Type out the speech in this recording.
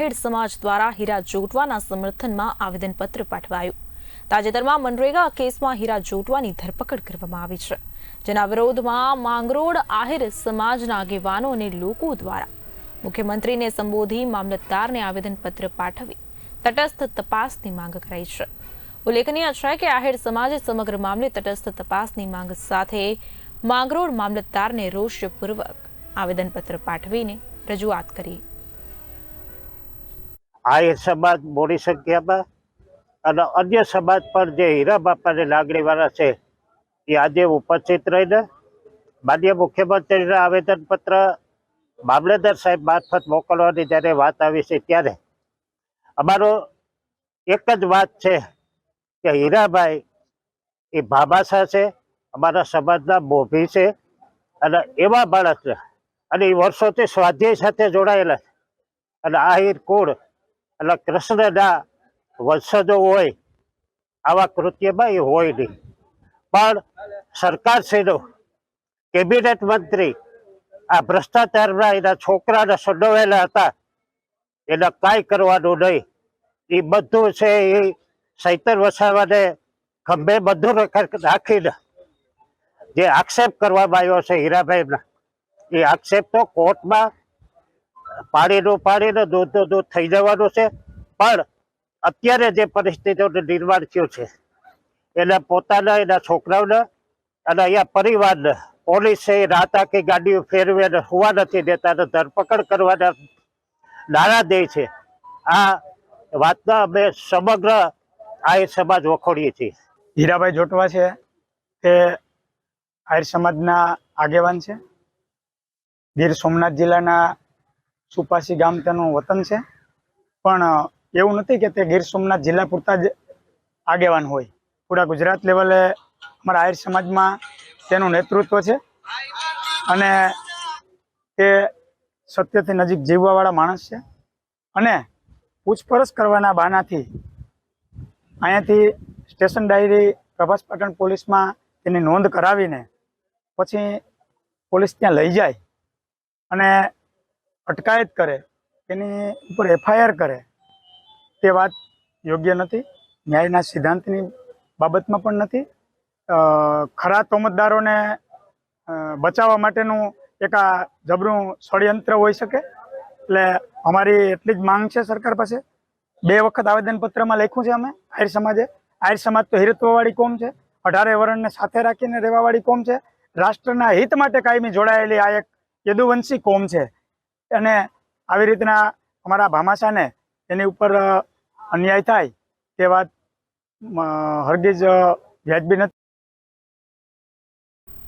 આહિર સમાજ દ્વારા હીરા જોટવાના સમર્થનમાં આવેદનપત્ર પાઠવાયું. તાજેતરમાં મનરેગા કેસમાં હીરા જોટવાની ધરપકડ કરવામાં આવી છે, જેના વિરોધમાં માંગરોળ આહિર સમાજના આગેવાનો અને લોકો દ્વારા. મુખ્યમંત્રીને સંબોધી મામલતદારને આવેદનપત્ર પાઠવી તટસ્થ તપાસની માંગ કરાઈ છે. ઉલ્લેખનીય છે કે આહિર સમાજે સમગ્ર મામલે તટસ્થ તપાસની માંગ સાથે માંગરોળ મામલતદારને રોષપૂર્વક આવેદનપત્ર પાઠવીને રજૂઆત કરી. આ એ સમાજ મોટી સંખ્યામાં અને અન્ય સમાજ પણ જે હીરા બાપાની લાગણીવાળા છે, એ આજે ઉપસ્થિત રહીને માન્ય મુખ્યમંત્રીના આવેદનપત્ર મામલેદાર સાહેબ મારફત મોકલવાની જ્યારે વાત આવી છે ત્યારે અમારો એક જ વાત છે કે હીરાભાઈ એ ભાભાસા છે, અમારા સમાજના મોભી છે અને એવા માણસ અને એ વર્ષોથી સ્વાધ્યાય સાથે જોડાયેલા છે. અને આહિર કુળ એટલે કૃષ્ણના વંશજો હોય, આવા કૃત્યમાં એ હોય નહીં. પણ સરકારશ્રીનો, કેબિનેટ મંત્રી, આ ભ્રષ્ટાચારના એના છોકરાને સંડોવેલા હતા, એને કાંઈ કરવાનું નહીં. એ બધું છે એ સૈતર વસાવાને ખંભે બધું રખ- રાખીને જે આક્ષેપ કરવામાં આવ્યો છે હીરાભાઈના એ આક્ષેપ તો કોર્ટમાં પાણીનું પાણીને દૂધનું દૂધ થઈ જવાનું છે. પણ અત્યારે જે પરિસ્થિતિઓનું નિર્માણ થયું છે, એના પોતાના, એના છોકરાઓને અને અહીંયા પરિવારને પોલીસે રાત આખી ગાડીઓ ફેરવે અને હોવા નથી દેતા ધરપકડ કરવાના નારા દે છે. આ વાતના અમે સમગ્ર આ સમાજ વખોડીએ છીએ. હીરાભાઈ જોટવા છે તે આયર સમાજના આગેવાન છે. ગીર સોમનાથ જિલ્લાના સુપાસી ગામ તેનું વતન છે. પણ એવું નથી કે તે ગીર સોમનાથ જિલ્લા પૂરતા જ આગેવાન હોય. પૂરા ગુજરાત લેવલે અમારા આયર સમાજમાં તેનું નેતૃત્વ છે. અને તે સત્યથી નજીક જીવવાવાળા માણસ છે. અને પૂછપરછ કરવાના બહાનાથી અહીંયાથી સ્ટેશન ડાયરી પ્રભાસ પાટણ પોલીસમાં તેની નોંધ કરાવીને પછી પોલીસ ત્યાં લઈ જાય. અને અટકાયત કરે એની ઉપર એફઆઈઆર કરે, તે વાત યોગ્ય નથી. ન્યાયના સિદ્ધાંતની બાબતમાં પણ નથી. ખરા તોમતદારોને બચાવવા માટેનું એક આ જબરું ષડયંત્ર હોઈ શકે. એટલે અમારી એટલી જ માંગ છે સરકાર પાસે. બે વખત આવેદનપત્રમાં લખ્યું છે અમે આહિર સમાજે. આહિર સમાજ તો હિરત્વવાળી કોમ છે. અઢારે વર્ણને સાથે રાખીને રહેવાવાળી કોમ છે. રાષ્ટ્રના હિત માટે કાયમી જોડાયેલી આ એક યદુવંશી કોમ છે. અને આવી રીતના અમારા ભામાશાને એની ઉપર અન્યાય થાય તે વાત હરગીજ વ્યાજબી